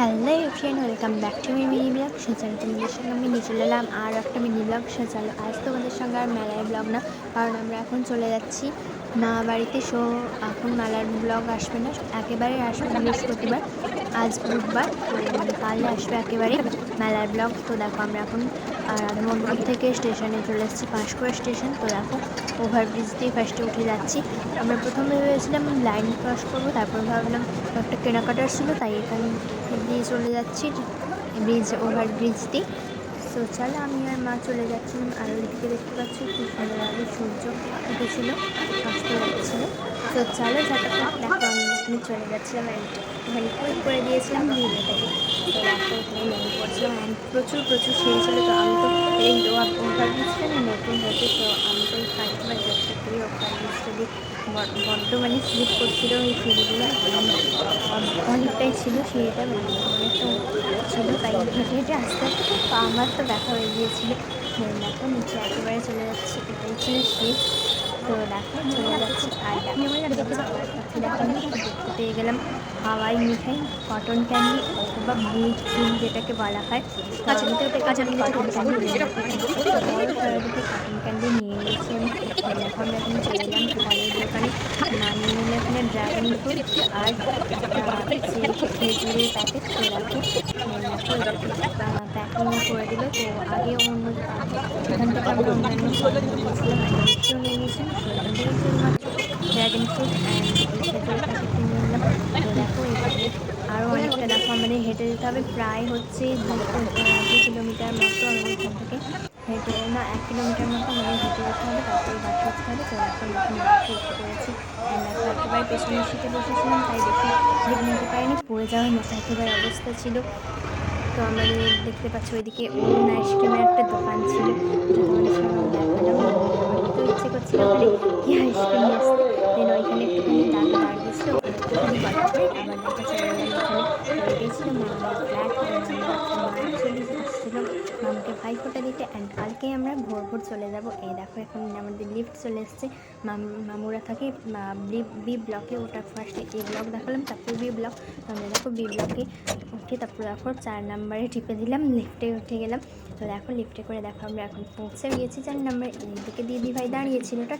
Hello friend welcome back to my mini blog. সেচালো তোমাদের সঙ্গে আমি নিয়ে চলে এলাম আর একটা মিনি ব্লগ। সেচালো আজ তোমাদের সঙ্গে আর মেলায় ব্লগ না, কারণ আমরা এখন চলে যাচ্ছি মা বাড়িতে। সো এখন মেলার ব্লগ আসবে না, একেবারে আসবে বৃহস্পতিবার। আজ বুধবার কালে আসবে একেবারে মেলার ব্লগ। তো দেখো, আমরা এখন রাধামন্ডল থেকে স্টেশনে চলে এসেছি পাঁশকুড়া স্টেশন। তো দেখো ওভারব্রিজ দিয়ে ফার্স্টে উঠে যাচ্ছি। আমরা প্রথমে ভেবেছিলাম লাইন ক্রস করব, তারপর ভাবলাম একটা কেনাকাটার ছিল, তাই এখানে দিয়ে চলে যাচ্ছি ব্রিজ ওভার ব্রিজ দিয়ে। তো চলো, আমি আর মা চলে যাচ্ছিলাম আর ওইদিকে দেখতে পাচ্ছি খুব সুন্দর আগে সূর্য উঠেছিল অস্ত যাচ্ছিল তো চলো, ঝাটাপট দেখো আমি চলে যাচ্ছিলাম অ্যান্ড এখানে কুইক করে দিয়েছিলাম ভিডিওটাকে তো দেখো এখানে নেমে অ্যান্ড প্রচুর প্রচুর সিঁড়ি ছিল। তো আমি তো এই ওভার ব্রিজটা না নতুন হয়েছে তো আমি তো এই ফার্স্ট বার যাচ্ছি। করি ওভার ব্রিজটা দিয়ে বড্ড মানে স্লিপ করছিল ওই সিঁড়িগুলো অনেক- অনেকটাই ছিল সিঁড়িটা মানে অনেকটা ছিল তাই হেঁটে হেঁটে আসতে। তো আমার তো ব্যথা হয়ে গিয়েছিল। দেখো, নিচে একেবারে চলে যাচ্ছে, এটাই ছিল শেষ। তো দেখো, চলে যাচ্ছি। পেয়ে গেলাম হাওয়াই মিঠাই কটন ক্যান্ডি অথবা বুট ফুল যেটাকে বলা হয় তো আমি ওটা কাঁচা কটন ক্যান্ডি নিয়ে নিয়েছি আমি এখন এখন চলে এলাম ফলের দোকানে না নিয়ে নিলে এখানে ড্রাগন ফ্রুট আর খেজুরের প্যাকেট প্যাকিং করে দিল তো আগে অন্য এখান থেকে আমরা অন্যান্য নিয়ে নিয়েছিলাম সেখান থেকে আরও অনেকটা দেখো, আমাদের হেঁটে যেতে হবে। প্রায় হচ্ছে দু কিলোমিটার মতো আমাদের এখান থেকে হেঁটে, না, এক কিলোমিটার মতো আমাদের হেঁটে যেতে হবে, তারপরে বাসে উঠতে হবে। তো এখন এখন বাসে উঠে পড়েছি And একেবারে পেছনের সিটে বসেছিলাম, তাই বেশি ভিড় নিতে পারিনি, পড়ে যাওয়ার মতো একেবারে অবস্থা ছিল। তো আমাদের দেখতে পাচ্ছি, ওইদিকে অরুণ আইসক্রিমের একটা দোকান ছিল। যেটা তোমাদের সঙ্গে দেখালাম তো ইচ্ছে করছিল কি আইসক্রিম? গিয়েছিলাম ভাই ফোটা দিতে। অ্যান্ড কালকে আমরা ভোর ভোর চলে যাব। এই দেখো, এখন আমাদের লিফট চলে এসছে। মাম- মামুরা থাকে বি- বি ব্লকে ওটা ফার্স্টে এ ব্লক দেখালাম, তারপর বি ব্লক আমরা দেখো বি ব্লকে উঠে, তারপর দেখো চার নাম্বারে টিপে দিলাম লিফটে উঠে গেলাম। তো দেখো লিফটে করে দেখো, আমরা এখন পৌঁছে গিয়েছি চার নাম্বার এইদিকে দিদি ভাই দাঁড়িয়েছিল। ওটা